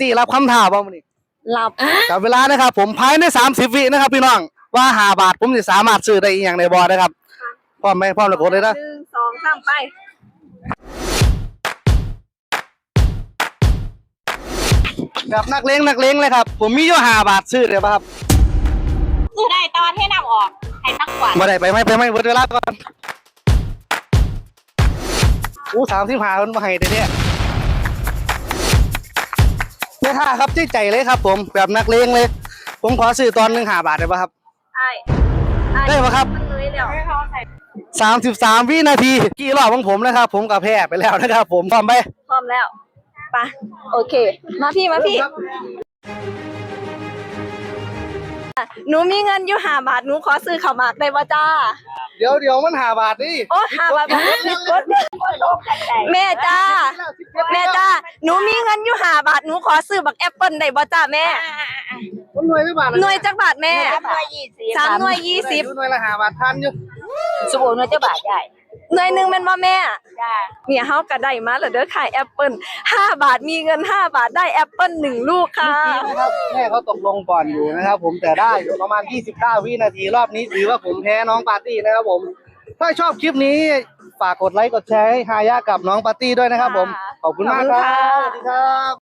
ที่รับคำถามบ้างนี่หลับกับเวลานะครับ ผมภายในสามสิบวินะครับ พี่น้องว่าหาบาทผมจะสามารถซื้อได้อีกอย่างในบอนะครับพร้อมไหมพร้อมแล้วกดเลยนะหนึ่งสองสามไปกับนักเลงนักเลงเลยครับ ผมมีอยู่หาบาทซื้อเลยป่ะครับคือได้ตอนให้นำออกให้นักกวาดมาได้ไปไหมไปไหมเวลาก่อนอู้สามสิบห้าคนมาให้ได้เนี่ย ไม่ท่าครับใจใจเลยครับ ผมแบบนักเลงเลย ผมขอซื้อตอนหนึ่งหาบาทได้ป่ะครับไอ้ได้ปะครับ มันเลยแล้วสามสิบสามวินาทีกี่รอบของผมนะครับ ผมกับแพ้ไปแล้วนะครับ ผมพร้อมไปพร้อมแล้วไปโอเค มาพี่มาพี่หนูมีเงินอยู่ห้าบาทหนูขอซื้อข้าวหมากได้ป่ะจ้า เดี๋ยวเดี๋ยวมันหาบาทดิโอ้ห้าบาทผิดกฎแม่จ้า แม่จ้า หนูมีเงินอยู่ห้าบาท หนูขอซื้อบักแอปเปิ้ลได้ป่ะจ้าแม่มันหน่วยไม่บาทหน่วยจักบาทแม่หน่วยยี่สิบสามหน่วยยี่สิบหน่วยละหาบาททันอยู่สบู่หน่วยเจ้าบาทใหญ่ หน่วยหนึ่งเป็นว่าแม่ จ้าเนี่ยเฮาก็ได้มาแล้วเด้อขายแอปเปิ้ลห้าบาทมีเงินห้าบาทได้แอปเปิ้ลหนึ่งลูกค่ะ นะครับแม่เขาตกลงก่อนอยู่นะครับ ผมแต่ได้อยู่ประมาณ 29 วินาทีรอบนี้ถือว่าผมแพ้น้องปาร์ตี้นะครับผม ถ้าชอบคลิปนี้ฝากกดไลค์กดแชร์ให้ฮายะกับน้องปาร์ตี้ด้วยนะครับ ผม ขอบคุณมากครับสวัสดีครับ